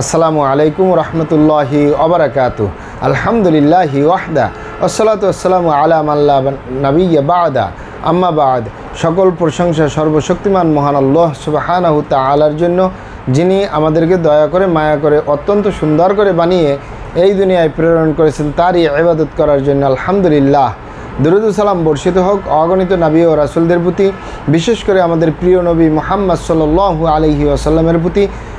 আসসালামু আলাইকুম রহমতুল্লাহি অবরাকাত আলহামদুলিল্লাহি ওয়াহদা আসসালাতু আসসালামু আলাম আল্লাহ নবী বাদা। সকল প্রশংসা সর্বশক্তিমান মহান আল্লাহ সুবাহানাহু তালার জন্য, যিনি আমাদেরকে দয়া করে, মায়া করে, অত্যন্ত সুন্দর করে বানিয়ে এই দুনিয়ায় প্রেরণ করেছেন, তারই ইবাদত করার জন্য আলহামদুলিল্লাহ। দরুদ সালাম বর্ষিত হোক, অগণিত নবী ও রাসুলদের প্রতি, বিশেষ করে আমাদের প্রিয় নবী মোহাম্মদ সাল্লু আলহি আসাল্লামের প্রতি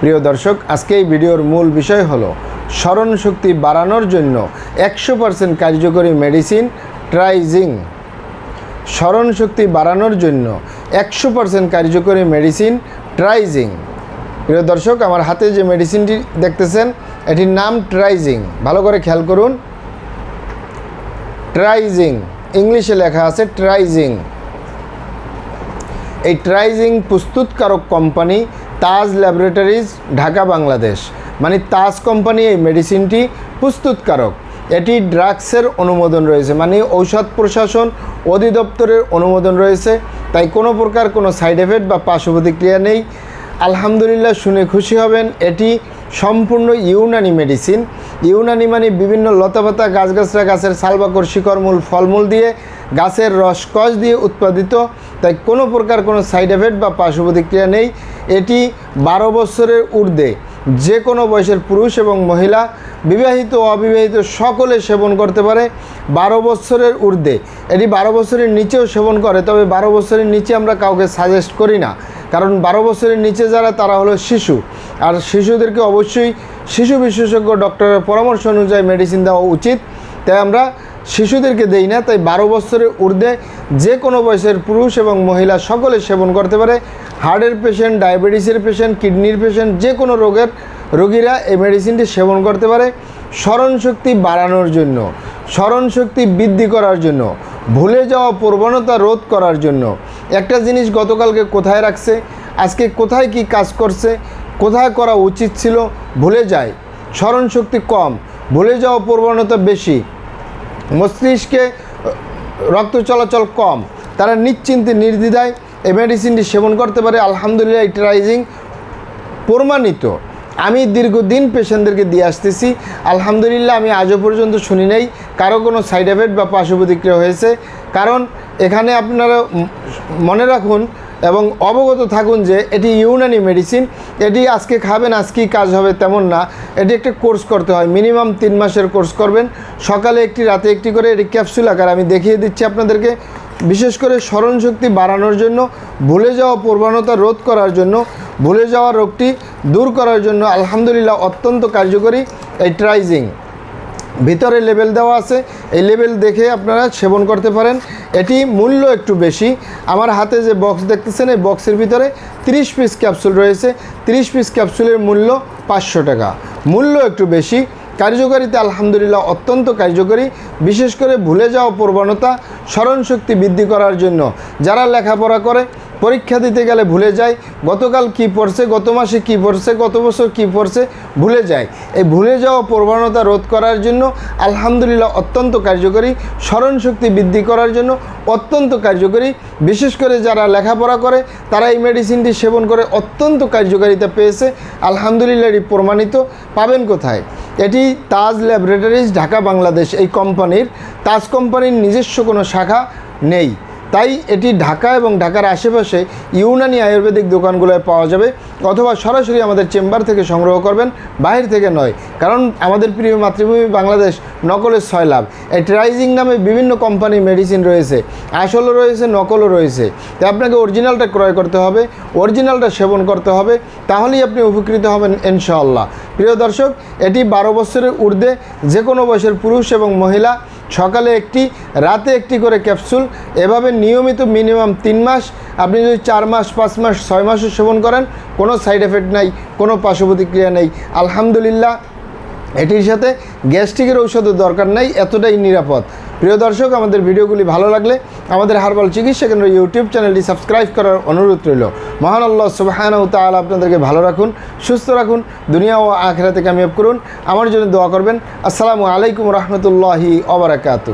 প্রিয় দর্শক, আজকে এই ভিডিওর মূল বিষয় হলো স্মরণ শক্তি বাড়ানোর জন্য একশো পার্সেন্ট কার্যকরী মেডিসিন ট্রাইজিং স্মরণ শক্তি বাড়ানোর জন্য একশো পার্সেন্ট কার্যকরী মেডিসিন ট্রাইজিং প্রিয় দর্শক, আমার হাতে যে মেডিসিনটি দেখতেছেন, এটির নাম ট্রাইজিং ভালো করে খেয়াল করুন। ট্রাইজিং ইংলিশে লেখা আছে ট্রাইজিং এই ট্রাইজিং প্রস্তুতকারক কোম্পানি তাজ ল্যাবরেটরিজ, ঢাকা, বাংলাদেশ। মানে তাজ কোম্পানি এই মেডিসিনটি প্রস্তুতকারক। এটি ড্রাগসের অনুমোদন রয়েছে মানে ঔষধ প্রশাসন অধিদপ্তরের অনুমোদন রয়েছে। তাই কোনো প্রকার কোনো সাইড এফেক্ট বা পার্শ্ব প্রতিক্রিয়া নেই। আলহামদুলিল্লাহ শুনে খুশি হবেন, এটি সম্পূর্ণ ইউনানি মেডিসিন। ইউনানি মানে বিভিন্ন লতাপাতা গাছগাছরা গাছের সালবাকর শিকড়মূল ফলমূল দিয়ে গাছের রসকস দিয়ে উৎপাদিত, তাই কোনো প্রকার কোনো সাইড এফেক্ট বা পার্শ্ব প্রতিক্রিয়া নেই। এটি বারো বছরের ঊর্ধ্বে যে কোনো বয়সের পুরুষ এবং মহিলা, বিবাহিত অবিবাহিত সকলে সেবন করতে পারে বারো বছরের ঊর্ধ্বে। এটি বারো বছরের নিচেও সেবন করে, তবে বারো বছরের নিচে আমরা কাউকে সাজেস্ট করি না। কারণ বারো বছরের নিচে যারা, তারা হলো শিশু। আর শিশুদেরকে অবশ্যই শিশু বিশেষজ্ঞ ডক্টরের পরামর্শ অনুযায়ী মেডিসিন দেওয়া উচিত। তাই আমরা শিশুদেরকে দেই না, তাই বারো বছরের ঊর্ধ্বে যে কোনো বয়সের পুরুষ এবং মহিলা সকলে সেবন করতে পারে। হার্টের পেশেন্ট ডায়াবেটিসের পেশেন্ট কিডনির পেশেন্ট যে কোনো রোগের রোগীরা এই মেডিসিনটি সেবন করতে পারে। স্মরণশক্তি বাড়ানোর জন্য স্মরণশক্তি বৃদ্ধি করার জন্য, ভুলে যাওয়া প্রবণতা রোধ করার জন্য। একটা জিনিস গতকালকে কোথায় রাখছে? আজকে কোথায় কি কাজ করছে? কোথায় করা উচিত ছিল? ভুলে যায়। স্মরণশক্তি কম, ভুলে যাওয়া প্রবণতা বেশি। মস্তিষ্কে রক্ত চলাচল কম। তারা নিশ্চিন্তে নির্দ্বিধায় এই মেডিসিনটি সেবন করতে পারে। আলহামদুলিল্লাহ এই ট্রাইজিং প্রমাণিত। আমি দীর্ঘদিন পেশেন্টদেরকে দিয়ে আসতেছি। আলহামদুলিল্লাহ, আমি আজও পর্যন্ত শুনি নাই কারও কোনো সাইড এফেক্ট বা পার্শ্ব প্রতিক্রিয়া হয়েছে। কারণ এখানে আপনারা মনে রাখুন এবং অবগত থাকুন যে এটি ইউনানি মেডিসিন, এটি আজকে খাবেন, আজকেই কাজ হবে তেমন না। এটি একটা কোর্স করতে হয়, মিনিমাম তিন মাসের কোর্স করবেন। সকালে একটি, রাতে একটি করে এটি ক্যাপসুল আকার আমি দেখিয়ে দিচ্ছি আপনাদেরকে। বিশেষ করে স্মরণশক্তি বাড়ানোর জন্য, ভুলে যাওয়া প্রবণতা রোধ করার জন্য, ভুলে যাওয়া রোগটি দূর করার জন্য আলহামদুলিল্লাহ অত্যন্ত কার্যকরী এই ট্রাইজিং। ভিতরে লেবেল দেওয়া আছে। এই লেবেল দেখে আপনারা সেবন করতে পারেন। এটি মূল্য একটু বেশি। আমার হাতে যে বক্স দেখতেছেন, এই বক্সের ভিতরে 30 পিস ক্যাপসুল রয়েছে। 30 পিস ক্যাপসুলের মূল্য পাঁচশো টাকা। মূল্য একটু বেশি। কার্যকারিতা আলহামদুলিল্লাহ অত্যন্ত কার্যকরী। বিশেষ করে ভুলে যাওয়া প্রবণতা, স্মরণশক্তি বৃদ্ধি করার জন্য। যারা লেখাপড়া করে পরীক্ষা দিতে গেলে ভুলে যায়, গতকাল কি পড়ছে, গত মাসে কি পড়ছে, গত বছর কি পড়ছে, ভুলে যায়। এই ভুলে যাওয়া প্রবণতা রোধ করার জন্য, আলহামদুলিল্লাহ অত্যন্ত কার্যকরী স্মরণ শক্তি বৃদ্ধি করার জন্য অত্যন্ত কার্যকরী। বিশেষ করে যারা লেখাপড়া করে, তারা এই মেডিসিনটি সেবন করে অত্যন্ত কার্যকারিতা পেয়েছে, আলহামদুলিল্লাহ এটি প্রমাণিত। পাবেন কোথায়? এটি তাজ ল্যাবরেটরিজ, ঢাকা, বাংলাদেশ, এই কোম্পানির, তাজ কোম্পানির নিজস্ব কোনো শাখা নেই। তাই এটি ঢাকা এবং ঢাকার আশেপাশে ইউনানি আয়ুর্বেদিক দোকানগুলোয় পাওয়া যাবে অথবা সরাসরি আমাদের চেম্বার থেকে সংগ্রহ করবেন বাইরে থেকে নয়। কারণ আমাদের প্রিয় মাতৃভূমি বাংলাদেশ নকলের ছয় লাভ। ট্রাইজিং নামে বিভিন্ন কোম্পানি মেডিসিন রয়েছে। আসলও রয়েছে, নকলও রয়েছে। তাই আপনাকে অরিজিনালটা ক্রয় করতে হবে, অরিজিনালটা সেবন করতে হবে, তাহলেই আপনি উপকৃত হবেন ইনশাআল্লাহ। প্রিয় দর্শক, এটি বারো বছরের ঊর্ধ্বে যে কোনো বয়সের পুরুষ এবং মহিলা সকালে একটি, রাতে একটি করে ক্যাপসুল, এভাবে নিয়মিত মিনিমাম তিন মাস। আপনি যদি চার মাস, পাঁচ মাস, ছয় মাসও সেবন করেন, কোনো সাইড এফেক্ট নাই, কোনো পার্শ্ব প্রতিক্রিয়া নেই। আলহামদুলিল্লাহ, এটির সাথে গ্যাস্ট্রিকের ঔষধের দরকার নাই, এতটাই নিরাপদ। প্রিয় দর্শক, আমাদের ভিডিওগুলি ভালো লাগলে আমাদের হারবাল চিকিৎসা কেন্দ্র ইউটিউব চ্যানেলটি সাবস্ক্রাইব করার অনুরোধ রইল। মহান আল্লাহ সুবাহানাউ তাল আপনাদেরকে ভালো রাখুন, সুস্থ রাখুন, দুনিয়া ও আখেরাতে কামিয়াব করুন। আমার জন্য দোয়া করবেন। আসসালামু আলাইকুম রহমতুল্লাহি অবরাকাতু